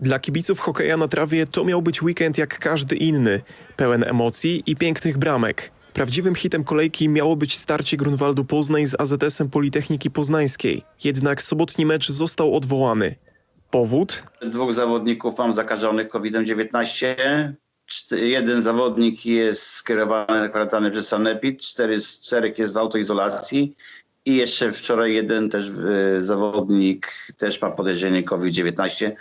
Dla kibiców hokeja na trawie to miał być weekend jak każdy inny, pełen emocji i pięknych bramek. Prawdziwym hitem kolejki miało być starcie Grunwaldu Poznań z AZS-em Politechniki Poznańskiej. Jednak sobotni mecz został odwołany. Powód? Dwóch zawodników mam zakażonych COVID-19. Czty- Jeden zawodnik jest skierowany na kwarantannę przez Sanepid, cztery z czterech jest w autoizolacji i jeszcze wczoraj jeden też e, zawodnik też ma podejrzenie COVID-19,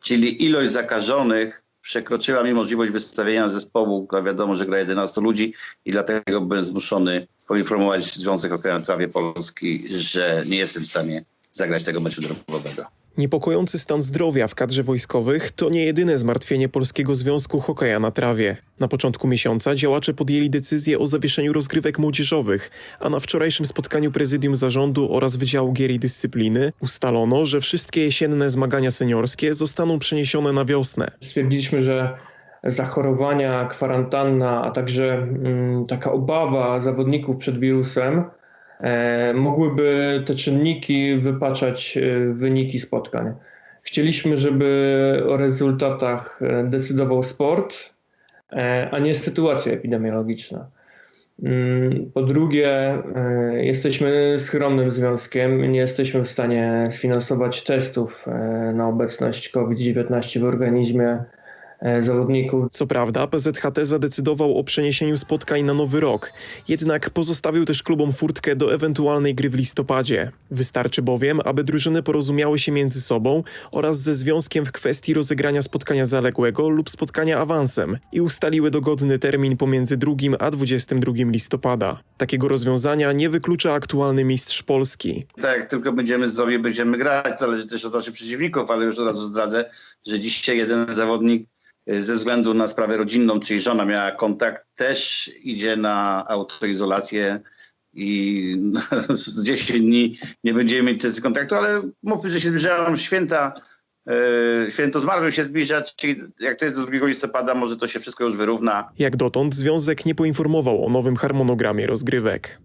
czyli ilość zakażonych przekroczyła mi możliwość wystawienia zespołu, a wiadomo, że gra 11 ludzi i dlatego byłem zmuszony poinformować Związek Trawie Polski, że nie jestem w stanie zagrać tego meczu drobowego. Niepokojący stan zdrowia w kadrze wojskowych to nie jedyne zmartwienie Polskiego Związku Hokeja na Trawie. Na początku miesiąca działacze podjęli decyzję o zawieszeniu rozgrywek młodzieżowych, a na wczorajszym spotkaniu prezydium zarządu oraz Wydziału Gier i Dyscypliny ustalono, że wszystkie jesienne zmagania seniorskie zostaną przeniesione na wiosnę. Stwierdziliśmy, że zachorowania, kwarantanna, a także mm, taka obawa zawodników przed wirusem mogłyby te czynniki wypaczać e, wyniki spotkań. Chcieliśmy, żeby o rezultatach e, decydował sport, e, a nie sytuacja epidemiologiczna. Mm, Po drugie, e, jesteśmy skromnym związkiem, nie jesteśmy w stanie sfinansować testów e, na obecność COVID-19 w organizmie e, zawodników. Co prawda, PZHT zadecydował o przeniesieniu spotkań na nowy rok, jednak pozostawił też klubom furtkę do ewentualnej gry w listopadzie. Wystarczy bowiem, aby drużyny porozumiały się między sobą oraz ze związkiem w kwestii rozegrania spotkania zaległego lub spotkania awansem i ustaliły dogodny termin pomiędzy 2 a 22 listopada. Takiego rozwiązania nie wyklucza aktualny mistrz Polski. Tak, jak tylko będziemy zdrowi, będziemy grać. Zależy też od naszych przeciwników, ale już od razu zdradzę, że dzisiaj jeden zawodnik ze względu na sprawę rodzinną, czyli żona miała kontakt, też idzie na autoizolację i z 10 dni nie będziemy mieć tego kontaktu, ale mówmy, że się zbliżają święta. y, Święto zmarłych się zbliża, czyli jak to jest do 2 listopada, może to się wszystko już wyrówna. Jak dotąd związek nie poinformował o nowym harmonogramie rozgrywek.